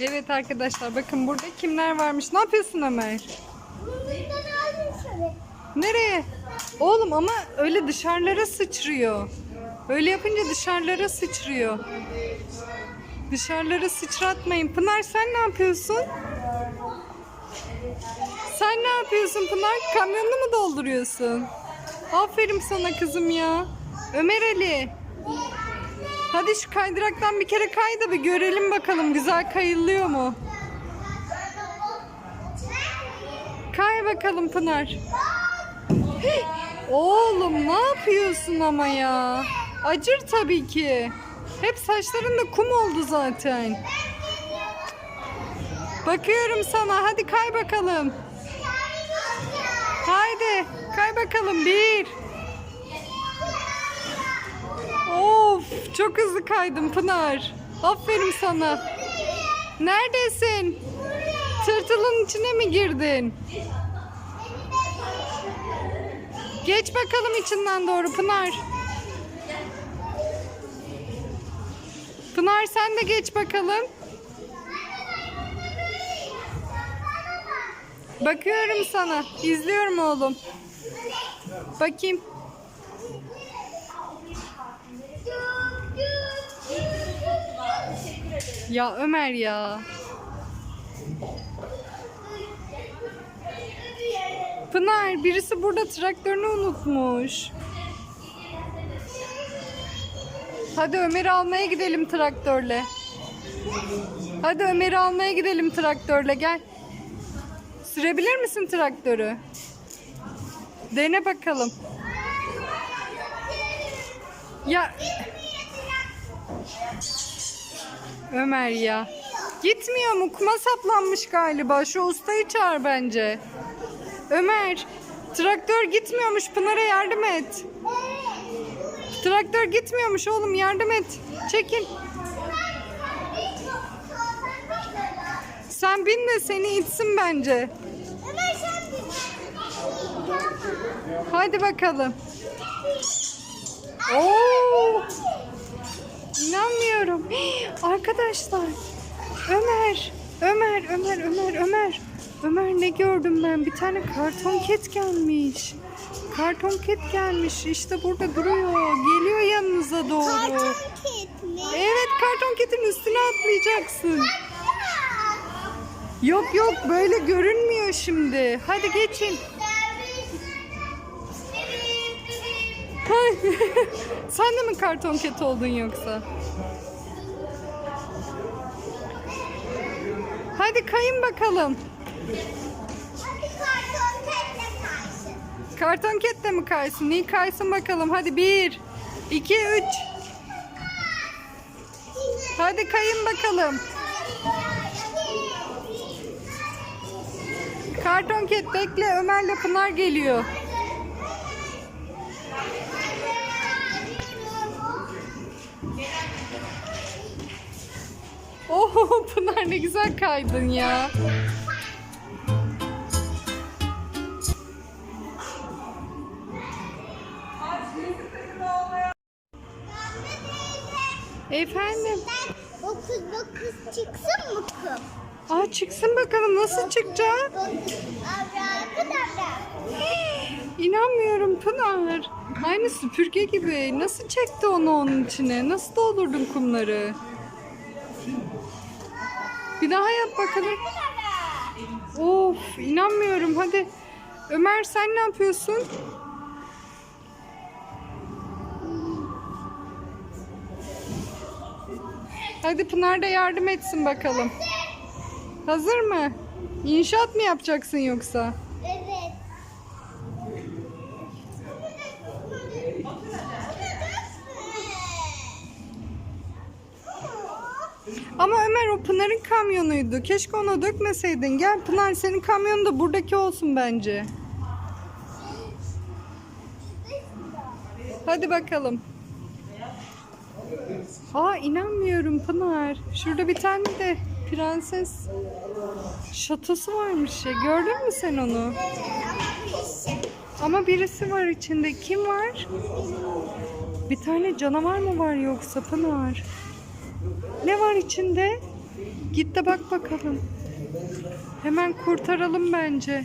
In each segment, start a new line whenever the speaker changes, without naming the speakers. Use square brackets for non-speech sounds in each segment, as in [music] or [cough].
Evet arkadaşlar bakın burada kimler varmış. Ne yapıyorsun Ömer? Nereye? Oğlum ama öyle dışarılara sıçrıyor. Öyle yapınca dışarılara sıçrıyor. Dışarılara sıçratmayın. Pınar sen ne yapıyorsun? Sen ne yapıyorsun Pınar? Kamyonunu mu dolduruyorsun? Aferin sana kızım ya. Ömer Ali. Hadi şu kaydıraktan bir kere kay da bir görelim bakalım güzel kayılıyor mu? Kay bakalım Pınar. Oğlum ne yapıyorsun ama ya? Acır tabii ki. Hep saçların da kum oldu zaten. Bakıyorum sana. Hadi kay bakalım. Haydi kay bakalım. Bir. Of çok hızlı kaydım Pınar. Aferin sana. Neredesin? Tırtılın içine mi girdin? Geç bakalım içinden doğru Pınar. Pınar sen de geç bakalım. Bakıyorum sana. İzliyorum oğlum. Bakayım. Ya Ömer ya. Pınar birisi burada traktörünü unutmuş. Hadi Ömer'i almaya gidelim traktörle. Hadi Ömer'i almaya gidelim traktörle gel. Sürebilir misin traktörü? Dene bakalım. Ya Ömer ya. Gitmiyor mu? Kuma saplanmış galiba. Şu ustayı çağır bence. Ömer, traktör gitmiyormuş. Pınar'a yardım et. Traktör gitmiyormuş oğlum. Yardım et. Çekil. Sen bin de seni itsin bence. Hadi bakalım. Oo! İnanmıyorum. Hii, Arkadaşlar. Ömer. Ömer, Ömer, Ömer, Ömer. Ömer ne gördüm ben? Bir tane karton ket gelmiş. Karton ket gelmiş. İşte burada duruyor. Geliyor yanınıza doğru. Evet karton ketin üstüne atlayacaksın. Yok yok böyle görünmüyor şimdi. Hadi geçin. [laughs] Sen de mi karton ket oldun yoksa? Hadi kayın bakalım. Karton ket de mi kaysın? İyi kaysın bakalım. Hadi bir, iki, üç. Hadi kayın bakalım. Karton ket bekle. Ömer'le Pınar geliyor. Ne güzel kaydın ya. Efendim.
O kız bu kız çıksın mı kız?
Aa çıksın bakalım nasıl çıkacak? İnanmıyorum Pınar. Aynı süpürge gibi. Nasıl çekti onu onun içine? Nasıl doldurdun kumları? Bir daha yap bakalım. Of inanmıyorum. Hadi Ömer sen ne yapıyorsun? Hadi Pınar da yardım etsin bakalım. Hazır mı? İnşaat mı yapacaksın yoksa?
Evet.
Ama Ömer o Pınar'ın kamyonuydu. Keşke ona dökmeseydin. Gel Pınar senin kamyonun da buradaki olsun bence. Hadi bakalım. Aa inanmıyorum Pınar. Şurada bir tane de prenses şatosu varmış ya. Gördün mü sen onu? Ama birisi var içinde. Kim var? Bir tane canavar mı var yoksa Pınar? Ne var içinde? Git de bak bakalım. Hemen kurtaralım bence.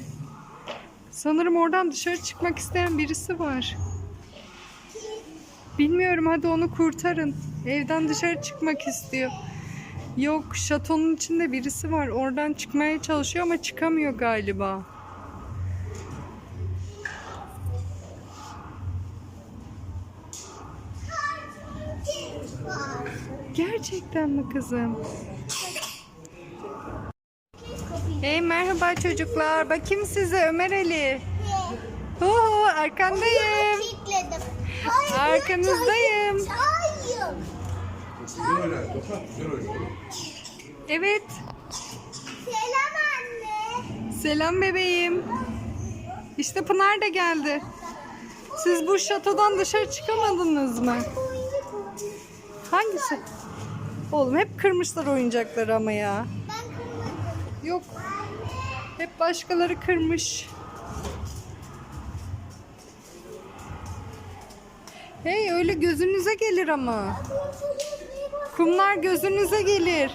Sanırım oradan dışarı çıkmak isteyen birisi var. Bilmiyorum hadi onu kurtarın. Evden dışarı çıkmak istiyor. Yok şatonun içinde birisi var. Oradan çıkmaya çalışıyor ama çıkamıyor galiba. Gerçekten mi kızım? Hey merhaba çocuklar. Bakayım size Ömer Ali. Oo, arkandayım. Arkanızdayım. Evet.
Selam anne.
Selam bebeğim. İşte Pınar da geldi. Siz bu şatodan dışarı çıkamadınız mı? Hangisi? Oğlum hep kırmışlar oyuncakları ama ya.
Ben kırmadım.
Yok. Hep başkaları kırmış. Hey öyle gözünüze gelir ama. Kumlar gözünüze gelir.